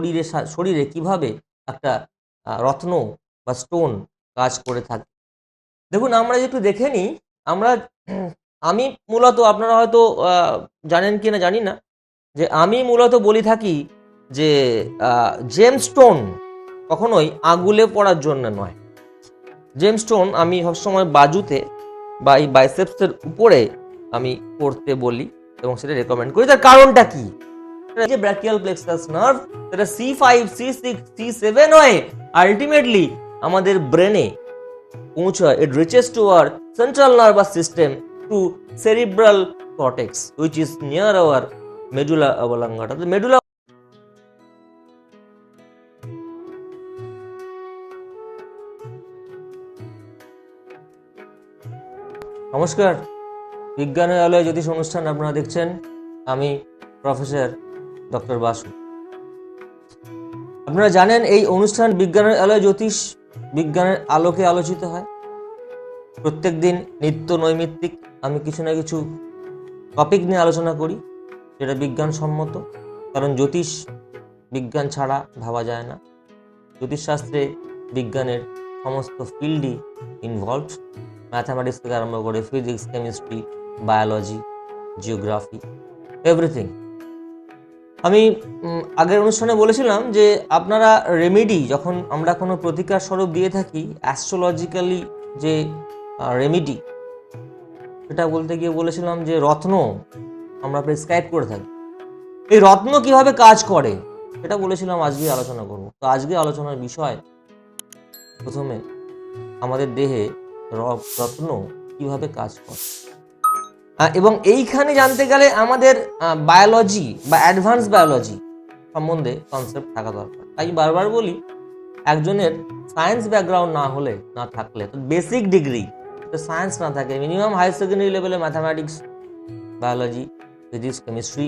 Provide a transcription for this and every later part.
শরীরে শরীরে কীভাবে একটা রত্ন বা স্টোন কাজ করে থাকে। দেখুন, আমরা একটু দেখে নিই, আমরা, আমি মূলত আপনারা হয়তো জানেন কি না জানি না, যে আমি মূলত বলি থাকি যে জেম স্টোন কখনোই আগুলে পড়ার জন্য নয়। জেম স্টোন আমি সবসময় বাজুতে বা এই বাইসেপসের উপরে আমি করতে বলি এবং সেটা রেকমেন্ড করি। তার কারণটা কি? যে ব্র্যাকিয়াল প্লেক্সাস নার্ভ সেটা C five C six C seven হয়ে আলটিমেটলি আমাদের ব্রেনে পৌঁছায় it reaches to our central nervous system to cerebral cortex which is near our medulla oblongata medulla নমস্কার। বিজ্ঞানের আলোয় জ্যোতিষ অনুষ্ঠান আপনারা দেখছেন। আমি প্রফেসর ডক্টর বাসু। আপনারা জানেন এই অনুষ্ঠান বিজ্ঞানের আলোয় জ্যোতিষ বিজ্ঞানের আলোকে আলোচিত হয়। প্রত্যেক দিন নিত্য নৈমিত্তিক আমি কিছু না কিছু টপিক নিয়ে আলোচনা করি, যেটা বিজ্ঞানসম্মত, কারণ জ্যোতিষ বিজ্ঞান ছাড়া ভাবা যায় না। জ্যোতিষশাস্ত্রে বিজ্ঞানের সমস্ত ফিল্ডই ইনভলভড ম্যাথামেটিক্স থেকে আরম্ভ করে physics chemistry biology geography everything আমি আগের অনুষ্ঠানে বলেছিলাম যে আপনারা রেমেডি যখন আমরা কোনো প্রতিকার স্বরূপ দিয়ে থাকি অ্যাস্ট্রোলজিক্যালি যে রেমেডি সেটা বলতে গিয়ে বলেছিলাম যে রত্ন আমরা প্রেসক্রাইব করে থাকি। এই রত্ন কীভাবে কাজ করে, সেটা বলেছিলাম আজকে আলোচনা করব। তো আজকে আলোচনার বিষয় প্রথমে আমাদের দেহে রত্ন কীভাবে কাজ করে। এবং এইখানে জানতে গেলে আমাদের বায়োলজি বা অ্যাডভান্স বায়োলজি সম্বন্ধে কনসেপ্ট থাকা দরকার। তাই বারবার বলি, একজনের সায়েন্স ব্যাকগ্রাউন্ড না হলে না থাকলে বেসিক ডিগ্রি সায়েন্স না থাকে minimum higher secondary level mathematics biology physics chemistry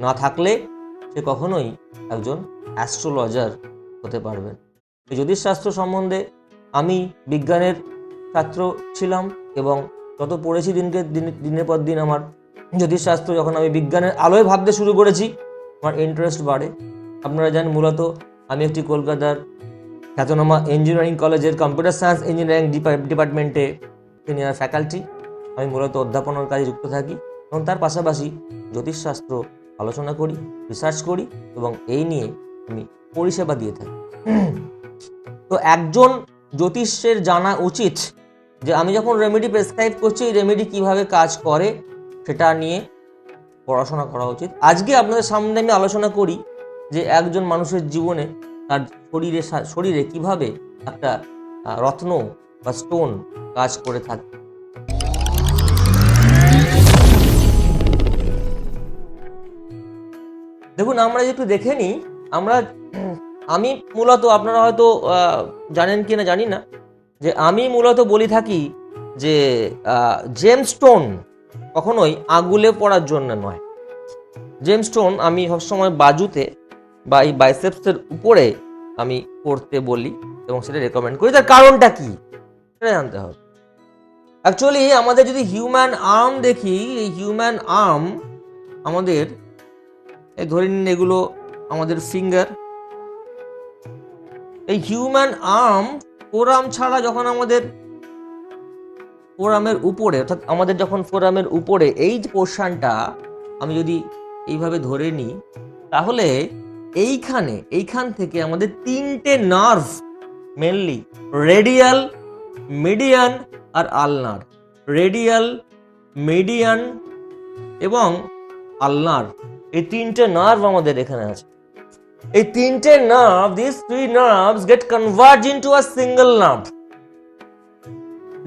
না থাকলে সে কখনোই একজন অ্যাস্ট্রোলজার হতে পারবেন জ্যোতিষশাস্ত্র সম্বন্ধে আমি বিজ্ঞানের ছাত্র ছিলাম এবং যত পড়েছি দিনকে দিন- দিনের পর দিন আমার। জ্যোতিষশাস্ত্র যখন আমি বিজ্ঞানের আলোয় ভাবতে শুরু করেছি, আমার ইন্টারেস্ট বাড়ে। আপনারা জানেন মূলত আমি একটি কলকাতার খ্যাতনামা ইঞ্জিনিয়ারিং কলেজের কম্পিউটার সায়েন্স ইঞ্জিনিয়ারিং ডিপার্টমেন্টে সিনিয়র ফ্যাকাল্টি আমি মূলত অধ্যাপনার কাজে যুক্ত থাকি এবং তার পাশাপাশি জ্যোতিষশাস্ত্র আলোচনা করি রিসার্চ করি এবং এই নিয়ে আমি পরিষেবা দিয়ে থাকি। তো একজন জ্যোতিষের জানা উচিত যে আমি যখন রেমেডি প্রেসক্রাইব করছি এই রেমেডি কীভাবে কাজ করে, সেটা নিয়ে পড়াশোনা করা উচিত। আজকে আপনাদের সামনে আমি আলোচনা করি যে একজন মানুষের জীবনে তার শরীরে শরীরে কীভাবে একটা রত্ন বা স্টোন কাজ করে থাকে। দেখুন, আমরা একটু দেখে নিই, আমরা, আমি মূলত আপনারা হয়তো জানেন কি না জানি না যে আমি মূলত বলি থাকি যে জেম স্টোন কখনোই আগুলে পড়ার জন্য নয়। জেম স্টোন আমি সবসময় বাজুতে বা এই বাইসেপসের উপরে আমি করতে বলি এবং সেটা রেকমেন্ড করি। তার কারণটা কি? সেটা জানতে হবে। অ্যাকচুয়ালি আমাদের যদি হিউম্যান আর্ম দেখি, এই হিউম্যান আর্ম আমাদের, এই ধরে নিন এগুলো আমাদের ফিঙ্গার এই হিউম্যান আর্ম ফোরাম ছাড়া যখন আমাদের ফোরামের উপরে, অর্থাৎ আমাদের যখন ফোরামের উপরে এই যে পোর্শনটা আমি যদি এইভাবে ধরে নিই, তাহলে এইখানে, এইখান থেকে আমাদের তিনটে নার্ভ মেনলি রেডিয়াল মিডিয়ান আর আলনার রেডিয়াল মিডিয়ান এবং আলনার এই তিনটে নার্ভ আমাদের এখানে আছে। এই তিনটে nerve this three nerves get converge into a single nerve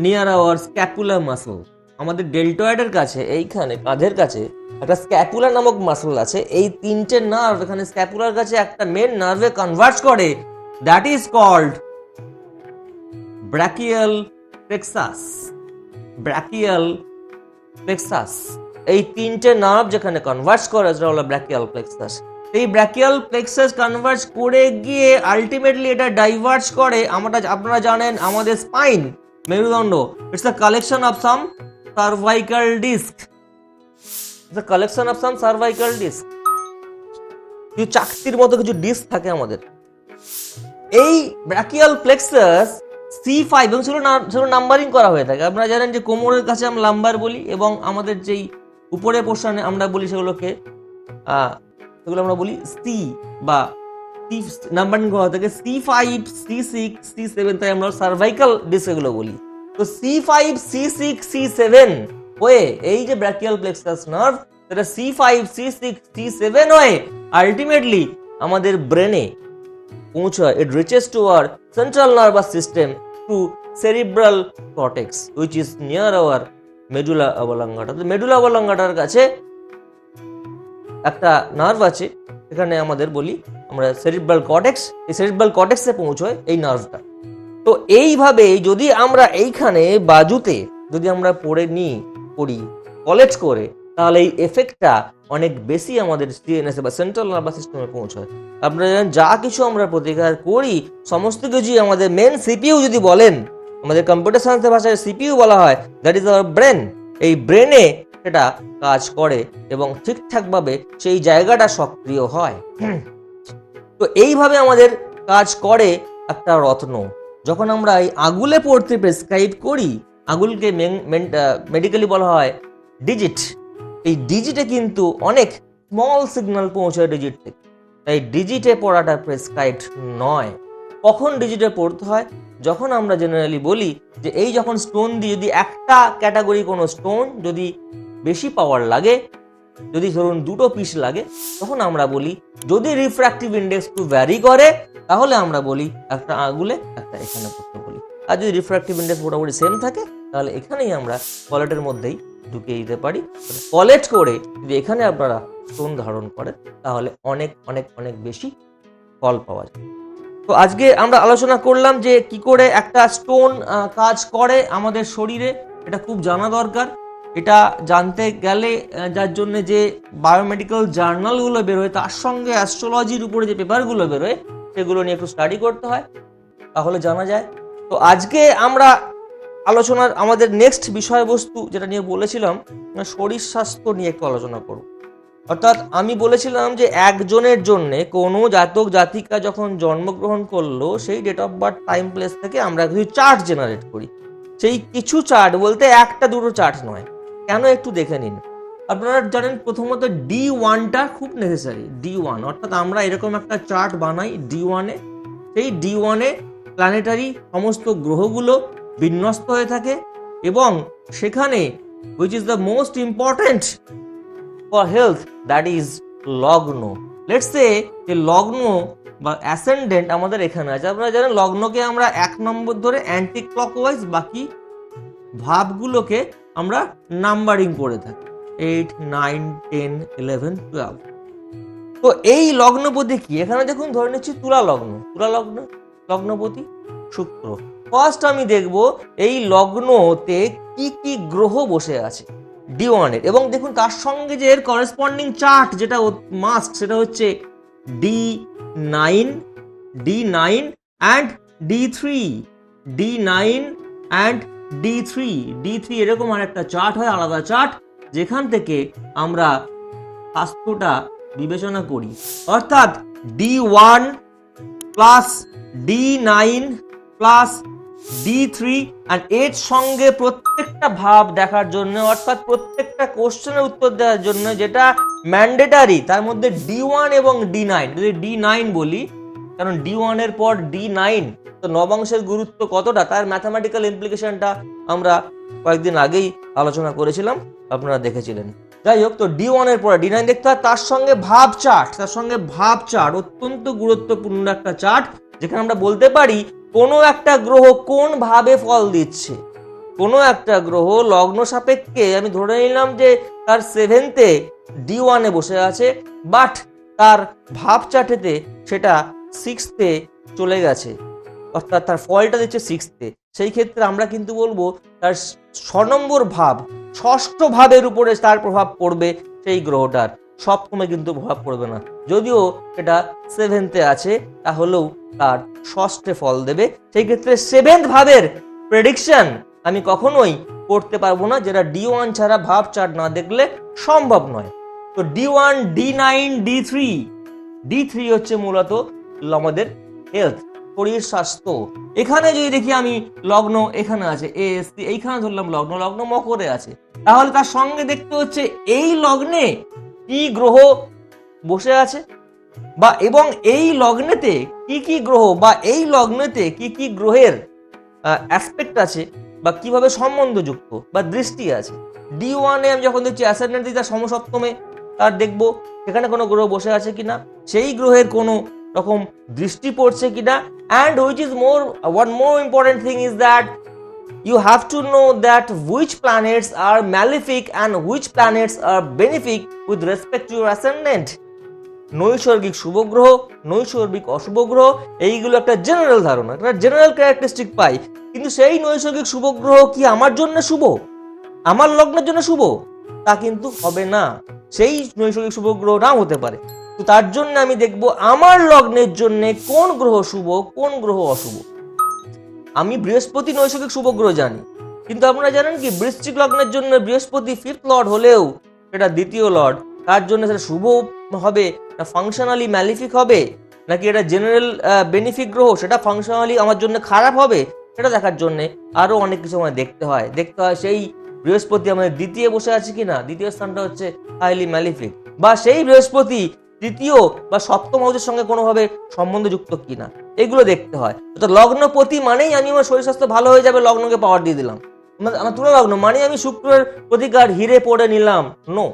near our scapular muscle আমাদের ডেল্টয়েডের কাছে, এইখানে, কাঁধের কাছে একটা স্ক্যাপুলা নামক মাসল আছে। এই তিনটে নার্ভ এখানে স্ক্যাপুলার কাছে একটা মেন নার্ভে কনভার্ট করে। That is called brachial plexus brachial plexus এই তিনটে নার্ভ যেখানে কনভার্ট করে, সেটা হলো ব্র্যাকিয়াল প্লেক্সাস এই ব্র্যাকিয়াল প্লেক্সাস কনভার্ট করে গিয়ে আলটিমেটলি এটা ডাইভার্জ করে আমরা আপনারা জানেন আমাদের স্পাইন মেরুদণ্ড। It's a collection of some cervical disc it's a collection of some cervical disc কিছু চাকতির মতো কিছু ডিস্ক থাকে আমাদের। এই ব্র্যাকিয়াল প্লেক্সাস সি ফাইভ এবং সেগুলো সেগুলো নাম্বারিং করা হয়ে থাকে। আপনারা জানেন যে কোমরের কাছে আমরা লাম্বার বলি এবং আমাদের যেই উপরে পোর্শনে আমরা বলি সেগুলোকে সেগুলো আমরা বলি সি বা নাম্বারিং করা হয়ে থাকে C five C six C seven তাই আমরা সার্ভাইকাল ডিস্ক এগুলো বলি। তো C five C six C seven হয়ে এই যে ব্র্যাকিয়াল প্লেক্সাস নার্ভ সেটা C five C six C seven হয়ে আলটিমেটলি আমাদের ব্রেনে পৌঁছায়। It reaches to our central nervous system to cerebral cortex which is near our medulla oblongata. তো medulla অবলঙ্গাটার কাছে একটা নার্ভ আছে, এখানে আমাদের বলি আমরা সেরিব্রাল কটেক্স এই সেরিব্রাল কটেক্সে পৌঁছয় এই নার্ভটা তো এইভাবে যদি আমরা এইখানে বাজুতে যদি আমরা পড়ে নিই পড়ি কলেজ করে, তাহলে এই এফেক্টটা অনেক বেশি আমাদের সিএনএস বা সেন্ট্রাল নার্ভাস সিস্টেমে পৌঁছায়। আপনারা যা কিছু আমরা প্রতিকার করি, সমস্ত কিছুই আমাদের মেন সিপিইউ যদি বলেন, আমাদের কম্পিউটার সায়েন্সের ভাষায় সিপিইউ বলা হয় দ্যাট ইজ আওয়ার ব্রেন এই ব্রেনে সেটা কাজ করে এবং ঠিকঠাকভাবে সেই জায়গাটা সক্রিয় হয়। তো এইভাবে আমাদের কাজ করে একটা রত্ন। যখন আমরা এই আগুলে পড়তে প্রেসক্রাইব করি আগুলকে মেডিকেলি বলা হয় ডিজিট এই ডিজিটে কিন্তু অনেক স্মল সিগন্যাল পৌঁছায় ডিজিট থেকে। তাই ডিজিটে পড়াটা প্রেসক্রাইবড নয়। কখন ডিজিটে পড়তে হয়? যখন আমরা জেনারেলি বলি যে এই যখন স্টোন দিয়ে যদি একটা ক্যাটাগরি কোনো স্টোন যদি বেশি পাওয়ার লাগে। যদি ধরুন দুটো পিস লাগে, তখন আমরা বলি, যদি রিফ্র্যাক্টিভ ইন্ডেক্স একটু ভ্যারি করে, তাহলে আমরা বলি একটা আঙুলে একটা এখানে করতে বলি। আর যদি রিফ্র্যাক্টিভ ইন্ডেক্স মোটামুটি সেম থাকে, তাহলে এখানেই আমরা কলেটের মধ্যেই ঢুকিয়ে দিতে পারি। কলেট করে যদি এখানে আপনারা স্টোন ধারণ করেন, তাহলে অনেক অনেক অনেক বেশি ফল পাওয়া যায়। তো আজকে আমরা আলোচনা করলাম যে কি করে একটা স্টোন কাজ করে আমাদের শরীরে, এটা খুব জানা দরকার। এটা জানতে গেলে যার জন্য যে বায়োমেডিক্যাল জার্নালগুলো বেরোয়, তার সঙ্গে অ্যাস্ট্রোলজির উপরে যে পেপারগুলো বেরোয়, সেগুলো নিয়ে একটু স্টাডি করতে হয়। তাহলে জানা যায়। তো আজকে আমরা আলোচনার, আমাদের নেক্সট বিষয়বস্তু যেটা নিয়ে বলেছিলাম শরীর স্বাস্থ্য নিয়ে একটু আলোচনা করব। অর্থাৎ আমি বলেছিলাম যে একজনের জন্য কোনো জাতক, জাতিকা যখন জন্মগ্রহণ করল, সেই date of birth time place থেকে আমরা কিছু চার্ট জেনারেট করি। সেই কিছু চার্ট বলতে একটা দুটো চার্ট নয়। কেন একটু দেখে নিন। আপনারা জানেন প্রথমত ডি ওয়ানটা খুব নেসেসারি ডি ওয়ান অর্থাৎ আমরা এরকম একটা চার্ট বানাই ডি ওয়ানে সেই ডি ওয়ানে প্ল্যানেটারি সমস্ত গ্রহগুলো বিন্যস্ত হয়ে থাকে এবং সেখানে which is the most important for health that is লগ্ন। লেটস সে যে লগ্ন বা অ্যাসেন্ডেন্ট আমাদের এখানে আছে। আপনারা জানেন লগ্নকে আমরা এক নম্বর ধরে অ্যান্টি ক্লকওয়াইজ বাকি ভাবগুলোকে আমরা নাম্বারিং করে থাকি। Eight nine ten eleven twelve তো এই লগ্নপতি কি? এখানে দেখুন, ধরে নিচ্ছি তুলা লগ্ন। তুলা লগ্ন? লগ্নপতি শুক্র। ফার্স্ট আমি দেখব, এই লগ্নতে কি কি গ্রহ বসে আছে। ডি ওয়ানের এবং দেখুন, তার সঙ্গে যে এর করেসপন্ডিং চার্ট যেটা মাস্ট সেটা হচ্ছে D nine D nine and D three D nine and D three D three এরকম আর একটা চার্ট হয়, আলাদা চার্ট যেখান থেকে আমরা স্বাস্থ্যটা বিবেচনা করি। অর্থাৎ D one plus D nine plus D three আর এর সঙ্গে প্রত্যেকটা ভাব দেখার জন্য, অর্থাৎ প্রত্যেকটা কোশ্চেনের উত্তর দেওয়ার জন্য যেটা ম্যান্ডেটারি তার মধ্যে ডি ওয়ান এবং ডি নাইন যদি ডি নাইন বলি কারণ ডি ওয়ানের পর ডি নাইন তো নবাংশের গুরুত্ব কতটা, তার ম্যাথামেটিক্যাল ইমপ্লিকেশনটা আমরা কয়েকদিন আগেই আলোচনা করেছিলাম, আপনারা দেখেছিলেন। যাই হোক, তো ডি ওয়ানের পরে ডি নাইন দেখতে হয়, তার সঙ্গে ভাব চার্ট, তার সঙ্গে ভাব চার্ট, অত্যন্ত গুরুত্বপূর্ণ একটা চার্ট, যেখানে আমরা বলতে পারি, কোনো একটা গ্রহ কোন ভাবে ফল দিচ্ছে? কোনো একটা গ্রহ লগ্ন সাপেক্ষে, আমি ধরে নিলাম যে তার সেভেন্থে ডি ওয়ানে বসে আছে বাট তার ভাব চার্টেতে সেটা সিক্সথে চলে গেছে। অর্থাৎ তার ফলটা দিচ্ছে সিক্সথে সেই ক্ষেত্রে আমরা কিন্তু বলব, তার ছ নম্বর ভাব, ষষ্ঠ ভাবের উপরে তার প্রভাব পড়বে সেই গ্রহটার। সপ্তমে কিন্তু প্রভাব পড়বে না। যদিও এটা সেভেন্থে আছে, তাহলেও তার ষষ্ঠে ফল দেবে। সেই ক্ষেত্রে সেভেন্থ ভাবের প্রেডিকশন আমি কখনোই করতে পারব না, যেটা ডি ওয়ান ছাড়া ভাব চার্ট না দেখলে সম্ভব নয়। তো D one D nine D three D three হচ্ছে মূলত আমাদের হেলথ শরীর, স্বাস্থ্য। এখানে যদি দেখি আমি লগ্ন এখানে আছে এ এস এইখানে ধরলাম লগ্ন লগ্ন মকরে আছে। তাহলে তার সঙ্গে দেখতে হচ্ছে এই লগ্নে কি গ্রহ বসে আছে বা এবং এই লগ্নেতে কি কি গ্রহ বা এই লগ্নেতে কি কি গ্রহের অ্যাসপেক্ট আছে বা কীভাবে সম্বন্ধযুক্ত বা দৃষ্টি আছে। ডি ওয়ানে আমি যখন দেখছি অ্যাসেন্ডেন্ট দিই তার সমসপ্তমে, তার দেখব সেখানে কোনো গ্রহ বসে আছে কিনা, সেই গ্রহের কোনো রকম দৃষ্টি পড়ছে কিনা? And which is more one more important thing is that you have to know that which planets are malefic and which planets are benefic with respect to your নৈসর্গিক শুভ গ্রহ নৈসর্গিক অশুভ গ্রহ এইগুলো একটা জেনারেল ধারণা, একটা জেনারেল ক্যারেক্টারিস্টিক পাই। কিন্তু সেই নৈসর্গিক শুভ গ্রহ কি আমার জন্য শুভ? আমার লগ্নের জন্য শুভ? তা কিন্তু হবে না। সেই নৈসর্গিক শুভ গ্রহ নাও হতে পারে। তো তার জন্য আমি দেখব আমার লগ্নের জন্য কোন গ্রহ শুভ, কোন গ্রহ অশুভ। আমি বৃহস্পতি নৈসর্গিক শুভ গ্রহ জানি, কিন্তু আপনারা জানেন কি, বৃশ্চিক লগ্নের জন্য বৃহস্পতি ফিফথ লর্ড হলেও সেটা দ্বিতীয় লর্ড তার জন্য সেটা শুভ হবে না ফাংশনালি ম্যালিফিক হবে, নাকি এটা জেনারেল বেনিফিক গ্রহ, সেটা ফাংশনালি আমার জন্য খারাপ হবে, সেটা দেখার জন্য আরও অনেক কিছু আমাদের দেখতে হয়। দেখতে হয় সেই বৃহস্পতি আমাদের দ্বিতীয় বসে আছে কি না দ্বিতীয় স্থানটা হচ্ছে হাইলি ম্যালিফিক বা সেই বৃহস্পতি তৃতীয় বা সপ্তম হাউসের সঙ্গে কোনোভাবে সম্বন্ধযুক্ত কিনা, এগুলো দেখতে হয়। তো লগ্নপতি মানেই আমি আমার শরীর স্বাস্থ্য ভালো হয়ে যাবে, লগ্নকে পাওয়ার দিয়ে দিলাম। আমার- তুলা লগ্ন মানে আমি শুক্রের প্রতিকার হিরে পড়ে নিলাম। নো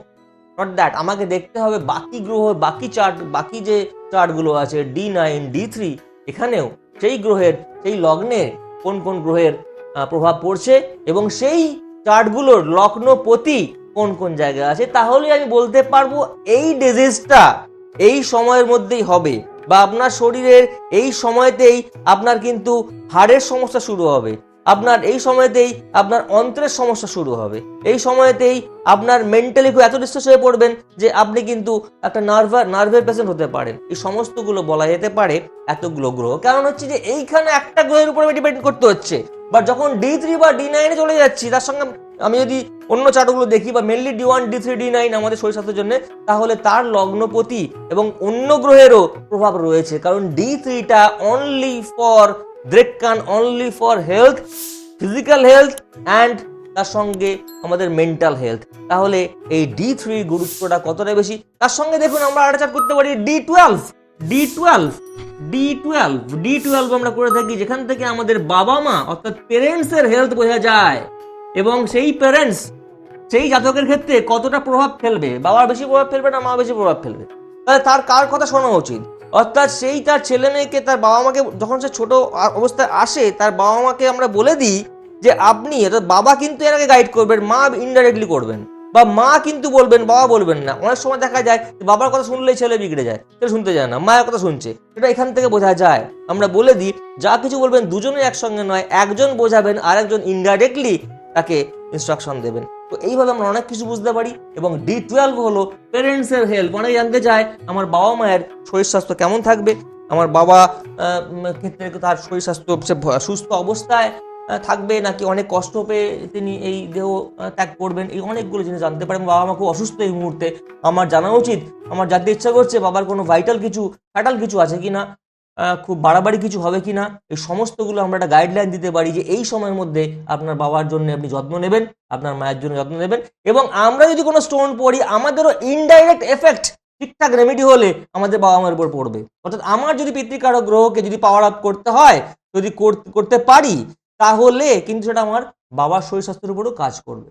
নট দ্যাট আমাকে দেখতে হবে বাকি গ্রহ, বাকি চার্ট বাকি যে চার্টগুলো আছে ডি নাইন ডি থ্রি এখানেও সেই গ্রহের, সেই লগ্নের কোন কোন গ্রহের প্রভাব পড়ছে এবং সেই চার্টগুলোর লগ্নপতি কোন কোন জায়গায় আছে তাহলে আমি বলতে পারব এই ডিজিজটা এই সময়ের মধ্যেই হবে বা আপনার শরীরের এই সময়তেই আপনার কিন্তু হাড়ের সমস্যা শুরু হবে। আপনার এই সময়তেই আপনার অন্ত্রের সমস্যা শুরু হবে। এই সময়তেই আপনার মেন্টালি খুব এত ডিস্ট্রেস হয়ে পড়বেন যে আপনি কিন্তু একটা নার্ভার নার্ভের পেশেন্ট হতে পারেন। এই সমস্তগুলো বলা যেতে পারে এতগুলো গ্রহ। কারণ হচ্ছে যে এইখানে একটা গ্রহের উপরে ডিপেন্ড করতে হচ্ছে। বা যখন ডি থ্রি বা ডি নাইনে চলে যাচ্ছি, তার সঙ্গে আমি যদি অন্য চার্টগুলো দেখি বা mainly D one D three D nine আমাদের শরীর স্বাস্থ্যের জন্য, তাহলে তার লগ্নপতি এবং অন্য গ্রহেরও প্রভাব রয়েছে। কারণ ডি থ্রিটা only for দ্রেকান only for health physical health and তার সঙ্গে আমাদের মেন্টাল হেলথ তাহলে এই ডি থ্রি গুরুত্বটা কতটা বেশি? তার সঙ্গে দেখুন আমরা আরেকটা করতে পারি D twelve D twelve D twelve D twelve আমরা করে থাকি যেখান থেকে আমাদের বাবা মা অর্থাৎ পেরেন্টসের হেলথ বোঝা যায়। এবং সেই প্যারেন্টস সেই জাতকের ক্ষেত্রে কতটা প্রভাব ফেলবে? বাবা বেশি প্রভাব ফেলবে না মা বেশি প্রভাব ফেলবে? তাহলে তার কার কথা শোনা উচিত? অর্থাৎ সেই তার ছেলে মেয়েকে, তার বাবা মাকে যখন সে ছোট অবস্থায় আসে, তার বাবা মাকে আমরা বলে দিই যে আপনি, অর্থাৎ বাবা কিন্তু এনাকে গাইড করবেন, মা ইনডাইরেক্টলি করবেন। বা মা কিন্তু বলবেন, বাবা বলবেন না। অনেক সময় দেখা যায় বাবার কথা শুনলেই ছেলে বিগড়ে যায় সেটা শুনতে যায় না, মায়ের কথা শুনছে। সেটা এখান থেকে বোঝা যায়। আমরা বলে দিই, যা কিছু বলবেন দুজনে একসঙ্গে নয়, একজন বোঝাবেন, আরেকজন ইনডাইরেক্টলি তাকে ইনস্ট্রাকশন দেবেন। তো এইভাবে আমরা অনেক কিছু বুঝতে পারি এবং ডি টুয়েলভ হলো পেরেন্টসের হেল্প অনেকে জানতে চায় আমার বাবা মায়ের শরীর স্বাস্থ্য কেমন থাকবে? আমার বাবা ক্ষেত্রে তার শরীর স্বাস্থ্য সুস্থ অবস্থায় থাকবে নাকি অনেক কষ্ট পেয়ে তিনি এই দেহ ত্যাগ করবেন? এই অনেকগুলো জিনিস জানতে পারেন বাবা মা খুব অসুস্থ এই মুহূর্তে। আমার জানা উচিত আমার জানতে ইচ্ছা করছে বাবার কোনো ভাইটাল কিছু ফ্যাটাল কিছু আছে কিনা? আহ, খুব বাড়াবাড়ি কিছু হবে কিনা, এই সমস্তগুলো আমরা একটা গাইডলাইন দিতে পারি যে এই সময়ের মধ্যে আপনার বাবার জন্য আপনি যত্ন নেবেন, আপনার মায়ের জন্য যত্ন নেবেন এবং আমরা যদি কোনো স্টোন পড়ি, আমাদেরও ইনডাইরেক্ট এফেক্ট ঠিকঠাক রেমেডি হলে আমাদের বাবা মায়ের উপর পড়বে। অর্থাৎ আমার যদি পিতৃকারক গ্রহকে যদি পাওয়ার আপ করতে হয়, যদি করতে পারি, তাহলে কিন্তু সেটা আমার বাবার শরীর স্বাস্থ্যের উপরও কাজ করবে।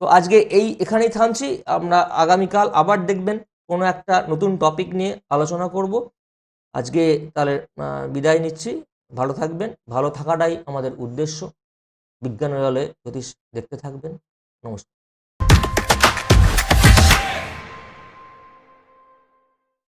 তো আজকে এই এখানেই থামছি, আমরা আগামীকাল আবার দেখবেন কোনো একটা নতুন টপিক নিয়ে আলোচনা করব। আজকে তাহলে বিদায় নিচ্ছি। ভালো থাকবেন। ভালো থাকাটাই আমাদের উদ্দেশ্য। বিজ্ঞান জ্যোতিষ দেখতে থাকবেন। নমস্কার।